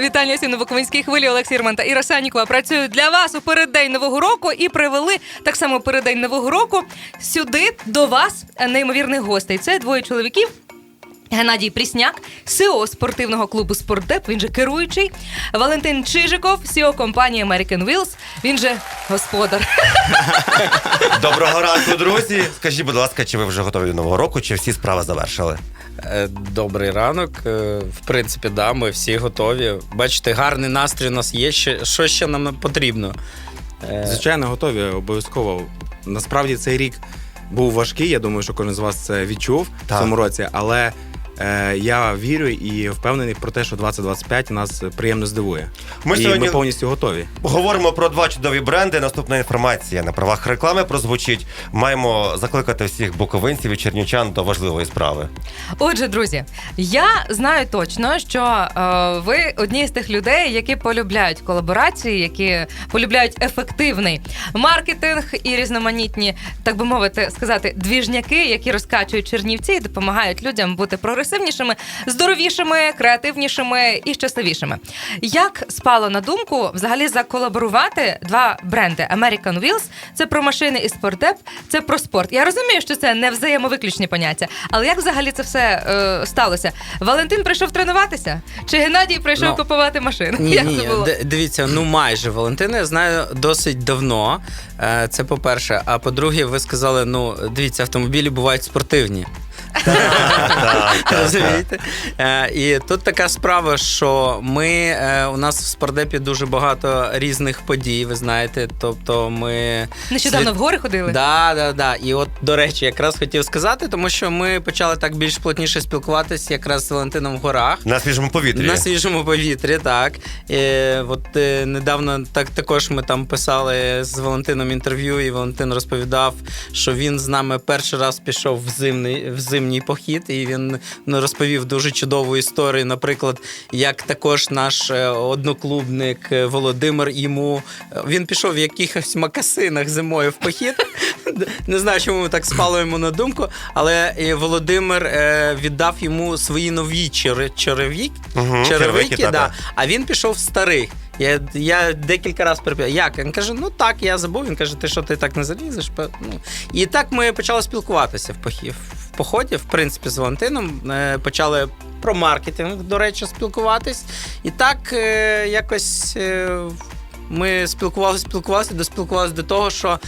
Вітання всім на Буковинській хвилі. Олексій Роман та Іра Санікова працюють для вас у переддень нового року і привели так само переддень нового року сюди до вас неймовірних гостей. Це двоє чоловіків. Геннадій Прісняк, СИО спортивного клубу Спортдеп, він же керуючий. Валентин Чижиков, СІО компанії American Wheels, він же господар. Доброго ранку, друзі. Скажіть, будь ласка, чи ви вже готові до нового року, чи всі справи завершили? Е, Добрий ранок. Е, В принципі, да, ми всі готові. Бачите, гарний настрій у нас є. Ще, що ще нам потрібно? Е, Звичайно, готові, обов'язково. Насправді цей рік був важкий. Я думаю, що кожен з вас це відчув Так. в цьому році. Але я вірю і впевнений про те, що 2025 нас приємно здивує. Ми і сьогодні- ми повністю готові. Говоримо про два чудові бренди. Наступна інформація на правах реклами прозвучить. Маємо закликати всіх буковинців і чернівчан до важливої справи. Отже, друзі, я знаю точно, що е, ви одні з тих людей, які полюбляють колаборації, які полюбляють ефективний маркетинг і різноманітні, так би мовити, сказати, двіжняки, які розкачують чернівці і допомагають людям бути прогресивнішими, здоровішими, креативнішими і щасливішими. Як спало на думку взагалі заколаборувати два бренди American Wheels – це про машини і спортдеп, це про спорт. Я розумію, що це не взаємовиключні поняття, але як взагалі це все е, сталося? Валентин прийшов тренуватися? Чи Геннадій прийшов Ну, купувати машину? Ні, як ні, це було? дивіться, ну майже Валентина я знаю досить давно. Е, Це по-перше. А по-друге, ви сказали: ну, дивіться, автомобілі бувають спортивні. Розумієте? Е, І тут така справа, що ми е, у нас в спортдепі дуже багато різних подій, ви знаєте. Тобто ми Нещодавно в гори ходили? Да, да, да. І от, до речі, якраз хотів сказати, тому що ми почали так більш плотніше спілкуватися якраз з Валентином в горах. На свіжому повітрі. На свіжому повітрі, так. Е, от недавно так також ми там писали з Валентином інтерв'ю, і Валентин розповідав, що він з нами перший раз пішов в зимний, в зимній похід, і він ну, розповів дуже чудову історію. Наприклад, як також наш е, одноклубник е, Володимир йому е, він пішов в якихось макасинах зимою в похід. Не знаю, чому так спало йому на думку, але Володимир віддав йому свої нові чере- черевики, черевики, да, а він пішов в старих. Я, я декілька разів перепитав, як? Він каже, ну так, я забув. Він каже, ти що ти так не залізеш? Ну. І так ми почали спілкуватися в, поході, в принципі, з Валентином. Е, почали про маркетинг, до речі, спілкуватись. І так е, якось. Е, ми спілкувалися, спілкувалися, доспілкувалися до того, що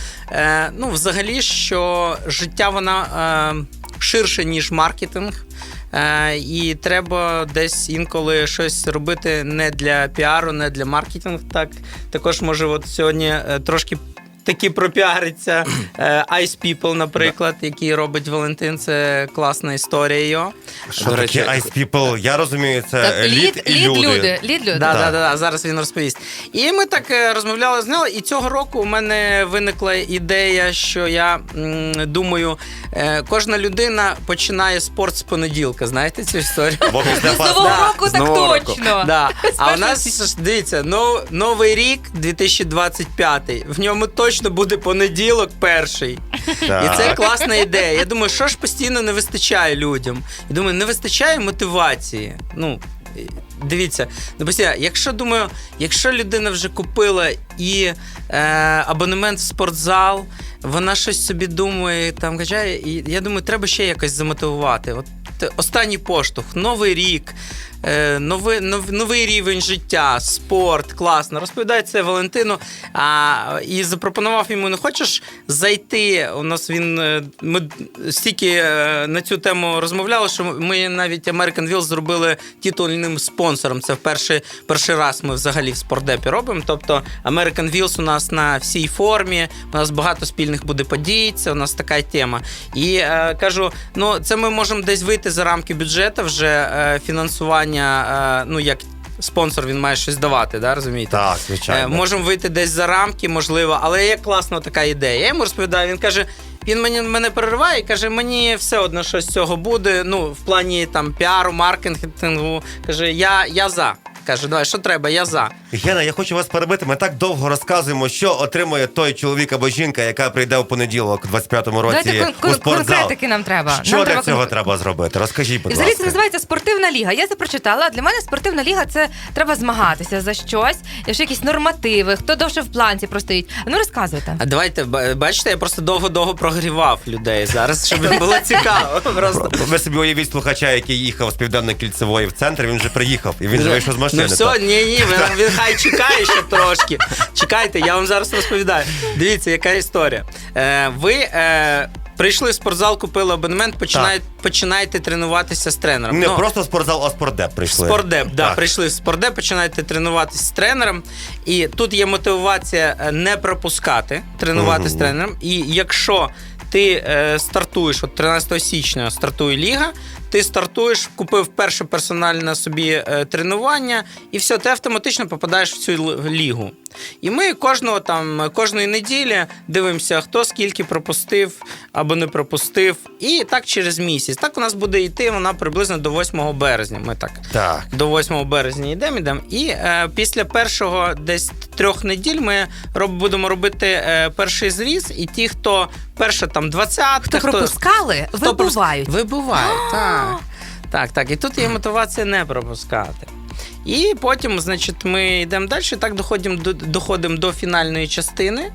ну, взагалі, що життя вона ширше, ніж маркетинг. Е, і треба десь інколи щось робити не для піару, не для маркетингу. Так також може, от сьогодні е, трошки. Такі пропіариться е, Ice People, наприклад, який робить Валентин. Це класна історія його. Що До таке речі, Ice People? Я розумію, це Так, лід, і люди. люди. Лід люди. Да, да, да, да, зараз він розповість. І ми так е, розмовляли з нею, і цього року у мене виникла ідея, що я м, думаю, е, кожна людина починає спорт з понеділка. Знаєте цю історію? Бо після З пас- нового Да, року з так нового року. точно. Да. А у нас дивіться, нов, новий рік 2025. В ньому точно буде понеділок перший. Так. І це класна ідея. Я думаю, що ж постійно не вистачає людям. І думаю, не вистачає мотивації. Ну. Дивіться, ну якщо думаю, якщо людина вже купила і е, абонемент в спортзал, вона щось собі думає, там качає, і я думаю, треба ще якось замотивувати. От останній поштовх, новий рік, е, новий, нов, новий рівень життя, спорт, класно. Розповідає це Валентину. А, і запропонував йому: не хочеш зайти? У нас він е, ми стільки е, на цю тему розмовляли, що ми навіть American Wheels зробили титульним спонсором. Це в перший, перший раз ми взагалі в спортдепі робимо. Тобто American Wheels у нас на всій формі, у нас багато спільних буде подій, це у нас така тема. І е, кажу: ну це ми можемо десь вийти за рамки бюджету вже е, фінансування, е, ну як. Спонсор він має щось давати, да, розумієте? Так, Е, можемо вийти десь за рамки, можливо, але є класна така ідея. Я йому розповідаю, він каже: він мені мене перериває і каже, мені все одно що з цього буде. Ну, в плані там піару, маркетингу. Каже, я, я за. Каже, давай, що треба, я за. Гена, я хочу вас перебити. Ми так довго розказуємо, що отримує той чоловік або жінка, яка прийде в понеділок, у 25-му році Дайте кон- у кон- спортзал. конкретики нам треба. Що Нам для треба цього кон- треба зробити? Розкажіть, будь Взагалі це ласка. називається спортивна ліга. Я це прочитала. Для мене спортивна ліга це треба змагатися за щось, якщо якісь нормативи, хто довше в планці простоїть. Ну розказуйте. А давайте, ба- бачите, я просто довго-довго прогрівав людей зараз, щоб їм було цікаво. Просто. Ви собі уявіть слухача, який їхав з південної кільцевої в центр, він вже приїхав і він вже вийшов з машини. Ну все, ні, ні, він, хай чекає ще трошки. Чекайте, я вам зараз розповідаю. Дивіться, яка історія. Е, ви е, прийшли в спортзал, купили абонемент, починаєте, починаєте тренуватися з тренером. Не Ну, просто спортзал, а спортдеп прийшли. Спортдеп, да, Так. прийшли в спортдеп, починаєте тренуватися з тренером. І тут є мотивація е, не пропускати, тренувати з Мгм. тренером. І якщо ти е, стартуєш, от 13 січня стартує ліга, ти стартуєш, купив перше персональне собі е, тренування, і все, ти автоматично попадаєш в цю лігу. І ми кожного там кожної неділі дивимося, хто скільки пропустив або не пропустив. І так через місяць. Так у нас буде йти вона приблизно до 8 березня. Ми так Так. до 8 березня йдемо, йдемо. І е, після першого десь трьох неділь ми роб, будемо робити е, перший зріз. І ті, хто перше там 20 Хто пропускали, хто вибувають. Вибувають, так. Так, так. І тут є мотивація не пропускати. І потім, значить, ми йдемо далі, так доходимо до, доходимо до фінальної частини.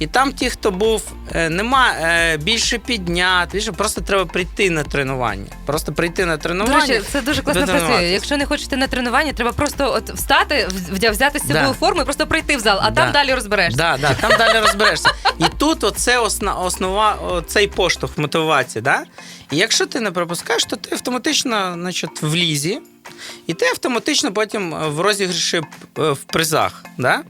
І там ті, хто був, е, нема е, більше підняти, більше просто треба прийти на тренування. Просто прийти на До тренування. речі, це дуже класно працює. Якщо не хочете на тренування, треба просто от встати, взяти з собою Да. форму і просто прийти в зал, а Да. там далі розберешся. Да, да, там далі розберешся. І тут оце основа, цей поштовх мотивації. Да? І якщо ти не пропускаєш, то ти автоматично значить, в лізі, і ти автоматично потім в розіграші е, в призах. Да?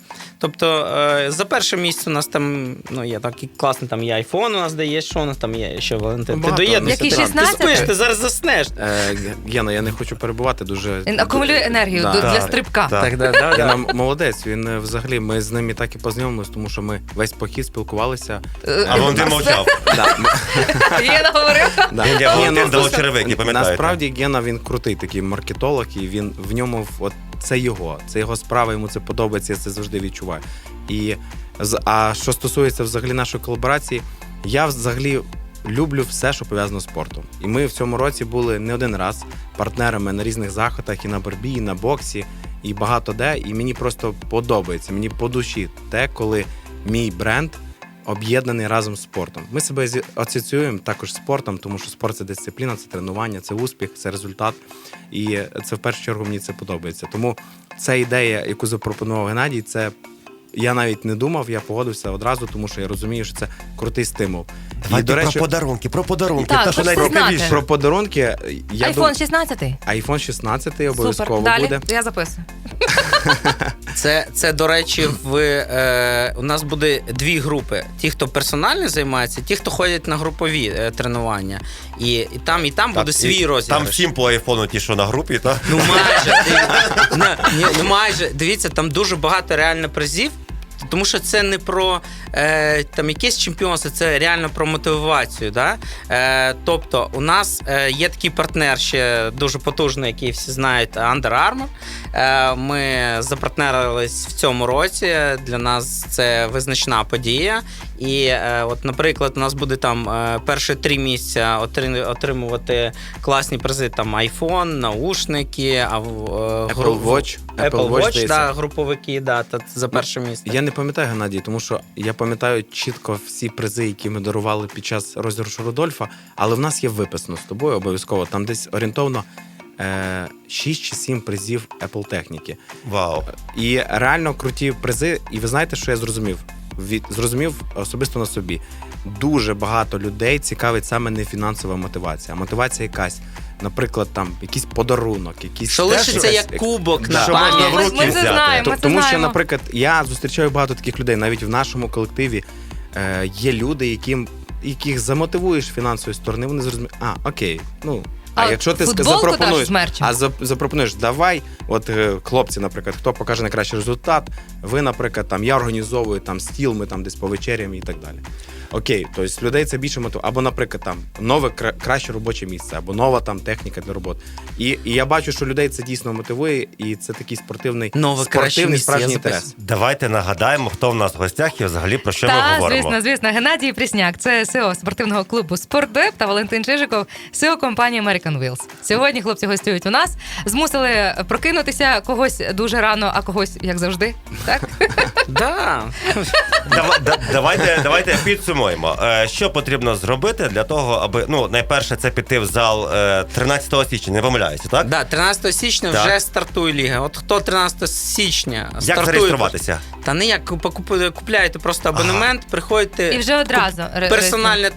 Тобто е, за перше місце у нас там ну, є такий класний там є айфон, у нас де є, що у нас там є ще Валентин. Ти. Який ти, 16? ти спиш, ти зараз заснеш. Е, Гена, я не хочу перебувати дуже. Він акумулює енергію Да. до- для стрибка. так. Так, да, да, Гена молодець. Він е, взагалі ми з ним і так і познайомилися, тому що ми весь похід спілкувалися. Е, А Валентин мовчав. Ні, ні, Ні, Валентин ну, дало черевики, пам'ятаєте? Насправді Гена він крутий такий маркетолог, і він в ньому от це його, це його справа, йому це подобається, я це завжди відчуваю. І а що стосується взагалі нашої колаборації, я взагалі люблю все, що пов'язано з спортом. І ми в цьому році були не один раз партнерами на різних заходах і на борбі, і на боксі, і багато де. І мені просто подобається, мені по душі те, коли мій бренд об'єднаний разом з спортом. Ми себе асоціюємо також з спортом, тому що спорт це дисципліна, це тренування, це успіх, це результат. І це в першу чергу мені це подобається. Тому ця ідея, яку запропонував Геннадій, це. Я навіть не думав, я погодився одразу, тому що я розумію, що це крутий стимул. Давайте про подарунки, про подарунки. Так, Та, що найцікавіше. знати. Про подарунки я Айфон дум... 16. iPhone 16 обов'язково Супер. Далі буде. я записую. Це, це до речі, в, е, у нас буде дві групи: ті, хто персонально займається, ті, хто ходять на групові е, тренування. І, і там, і там Так, буде свій розіграш. Там всім по айфону ті, що на групі, так? Ну майже ні, ну майже дивіться, там дуже багато реально призів. Тому що це не про е, там якесь чемпіонство, це реально про мотивацію. Да? Е, тобто, у нас е, є такий партнер ще дуже потужний, який всі знають Under Armour. Е, ми запартнерились в цьому році. Для нас це визначна подія. І, е, от, наприклад, у нас буде там е, перші три місяця отримувати класні призи: там iPhone, наушники, а, в- е, гру- Apple Watch. Apple Watch, здається. да, груповики, да, та, за перше місце. Я не пам'ятаю Геннадій, тому що я пам'ятаю чітко всі призи, які ми дарували під час розіграшу Рудольфа, але в нас є виписано з тобою обов'язково. Там десь орієнтовно е, 6 чи 7 призів Apple техніки. Вау. І реально круті призи. І ви знаєте, що я зрозумів? Від зрозумів особисто на собі. Дуже багато людей цікавить саме не фінансова мотивація, а мотивація якась. Наприклад, там якийсь подарунок, якийсь Що лишиться як кубок Да. на Що пам'ять. можна в руки ми це взяти. знаємо, Т- ми це Тому що, наприклад, я зустрічаю багато таких людей, навіть в нашому колективі е, є люди, яким яких замотивуєш фінансової сторони, вони зрозуміють, а окей, ну А, А якщо ти футболку запропонуєш, з мерчем? а зап- запропонуєш, давай, от е, хлопці, наприклад, хто покаже найкращий результат, ви, наприклад, там я організовую там стіл, ми там десь повечеряємо і так далі. Окей, тобто людей це більше мотивує. Або, наприклад, там нове кра- краще робоче місце, або нова там техніка для роботи. І, і я бачу, що людей це дійсно мотивує, і це такий спортивний, Нове краще спортивний місце, я справжній записую. інтерес. Давайте нагадаємо, хто в нас в гостях і взагалі про що ми Та, говоримо. звісно, звісно. Геннадій Прісняк, це СЕО спортивного клубу «Спортдеп» та Валентин Чижиков, СЕО компанії American Wheels. Сьогодні хлопці гостюють у нас. Змусили прокинутися когось дуже рано, а когось як завжди. Так Да. Дава- да- Давайте, давайте підсумуємо. Е, Що потрібно зробити для того, аби ну найперше це піти в зал е, 13 січня, не помиляюся, так? Да, 13 січня Так. вже стартує ліга. От хто 13 січня Як стартує. зареєструватися? Та ніяк покуп- купляєте просто абонемент, приходите. і вже одразу ре- Персональне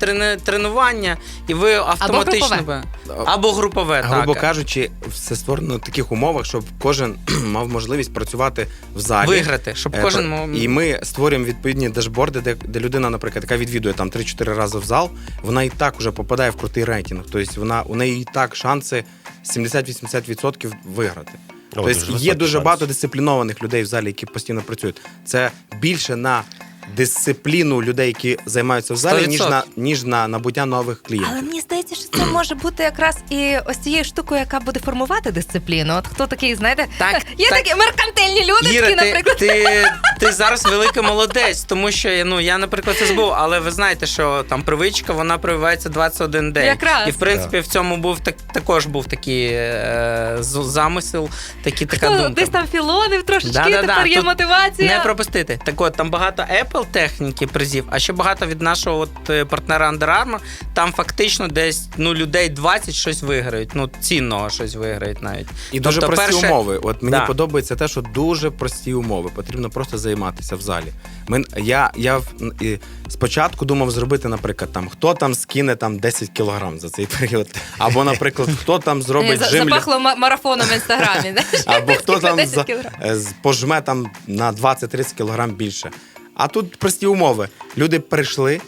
тренування, і ви автоматично. групове. би- Або групове, Грубо так. кажучи, все створено в таких умовах, щоб кожен мав можливість працювати в залі. Виграти, щоб Е, кожен мог. І ми створюємо відповідні дешборди, де, де людина, наприклад, яка відвідує там 3-4 рази в зал, вона і так вже попадає в крутий рейтинг. Тобто вона у неї і так шанси 70-80% виграти. О, тобто дуже є дуже шанс. багато дисциплінованих людей в залі, які постійно працюють. Це більше на дисципліну людей, які займаються в залі, ніж 100%. на ніж на набуття нових клієнтів. Але мені здається, що це може бути якраз і ось цією штукою, яка буде формувати дисципліну. От хто такий, знаєте, Так, є так. такі меркантильні люди, Іра, такі, ти, наприклад. ти, ти зараз великий молодець, тому що ну я, наприклад, це збув, але ви знаєте, що там привичка вона прививається 21 день. Якраз. І в принципі в цьому був так також був такий е, з- замисел, такі така Хто думка. десь там філонив трошечки, Да-да-да, тепер є тут мотивація. Не пропустити. Так от там багато Apple техніки призів, а ще багато від нашого от, е, партнера Under Armour. Там фактично десь ну людей 20 щось виграють. Ну цінного щось виграють навіть. І дуже Тобто, прості перше- умови. От мені Да. подобається те, що дуже прості умови. Потрібно просто займатися в залі. Ми, я, я і спочатку думав зробити, наприклад, там хто там скине там 10 кілограм за цей період. Або, наприклад, хто там зробить жим. Запахло марафоном в інстаграмі. Або хто там 10 за, кілограм. е, пожме там на 20-30 кілограм більше. А тут прості умови. Люди прийшли,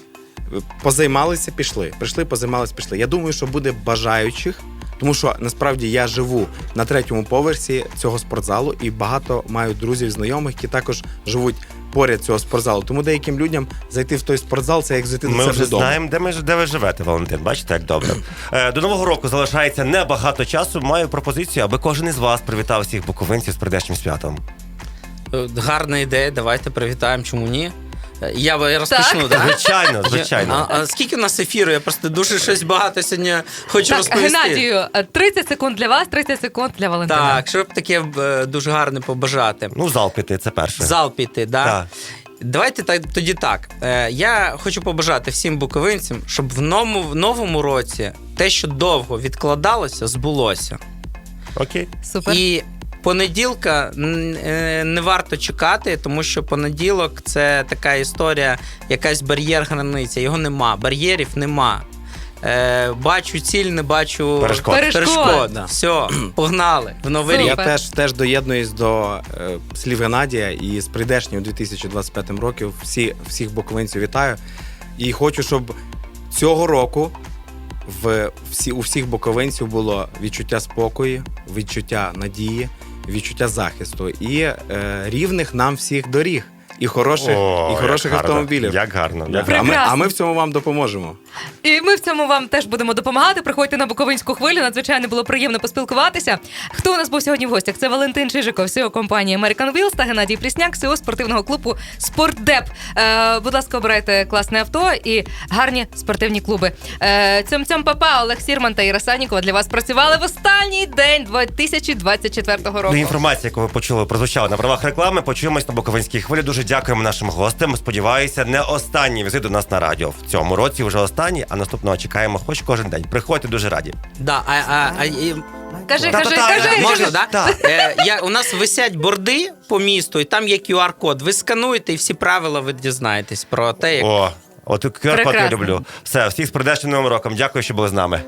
позаймалися, пішли. Прийшли, позаймалися, пішли. Я думаю, що буде бажаючих, тому що насправді я живу на третьому поверсі цього спортзалу і багато маю друзів, знайомих, які також живуть поряд цього спортзалу. Тому деяким людям зайти в той спортзал це як зайти до себе вже знаємо, де, ми, ж- де ви живете, Валентин. Бачите, як добре. Е, До нового року залишається небагато часу. Маю пропозицію, аби кожен із вас привітав всіх буковинців з прийдешнім святом. Е, Гарна ідея, давайте привітаємо, чому ні. Е, Я розпочну, так? Звичайно, звичайно. А, а скільки у нас ефіру? Я просто дуже щось багато сьогодні хочу Так, розповісти. Геннадію, 30 секунд для вас, 30 секунд для Валентина. Так, щоб таке е, дуже гарне побажати. Ну, зал піти, це перше. Зал піти, да? Так. Давайте так тоді так. Е, я хочу побажати всім буковинцям, щоб в новому, в новому році те, що довго відкладалося, збулося. Окей. Супер. І понеділка е, не варто чекати, тому що понеділок це така історія, якась бар'єр границя. Його нема, бар'єрів нема. Е, бачу ціль, не бачу Перешкод. Перешкод. Да. Все, погнали в новий рік. Я теж теж доєднуюсь до е, слів Геннадія і з прийдешнім 2025 років всі, всіх буковинців вітаю. І хочу, щоб цього року в всі, у всіх буковинців було відчуття спокою, відчуття надії, відчуття захисту і е, рівних нам всіх доріг. І хороших, О, і хороших як гарно. автомобілів. Як гарно. Як А, ми, а ми в цьому вам допоможемо. І ми в цьому вам теж будемо допомагати. Приходьте на Буковинську хвилю. Надзвичайно було приємно поспілкуватися. Хто у нас був сьогодні в гостях? Це Валентин Чижиков, СЕО компанії American Wheels та Геннадій Прісняк, СЕО спортивного клубу Спортдеп. Е, будь ласка, обирайте класне авто і гарні спортивні клуби. Е, цьом цьом папа Олег Сірман та Іра Санікова для вас працювали в останній день 2024 року. Ну, інформація, яку ви почули, прозвучала на правах реклами. Почуємось на Буковинській хвилі. Дуже дякуємо нашим гостям. Сподіваюся, не останній візит до нас на радіо. В цьому році вже останній, а наступного чекаємо хоч кожен день. Приходьте дуже раді. Да, а, а, а, і- Кажи, Та-та-та, кажи, та-та, кажи. Можна, кажи. да? Так. Е, я, у нас висять борди по місту, і там є QR-код. Ви скануєте і всі правила ви дізнаєтесь про те, як О, от QR-код я Прекрасно. люблю. Все, всіх з прийдешнім новим роком. Дякую, що були з нами.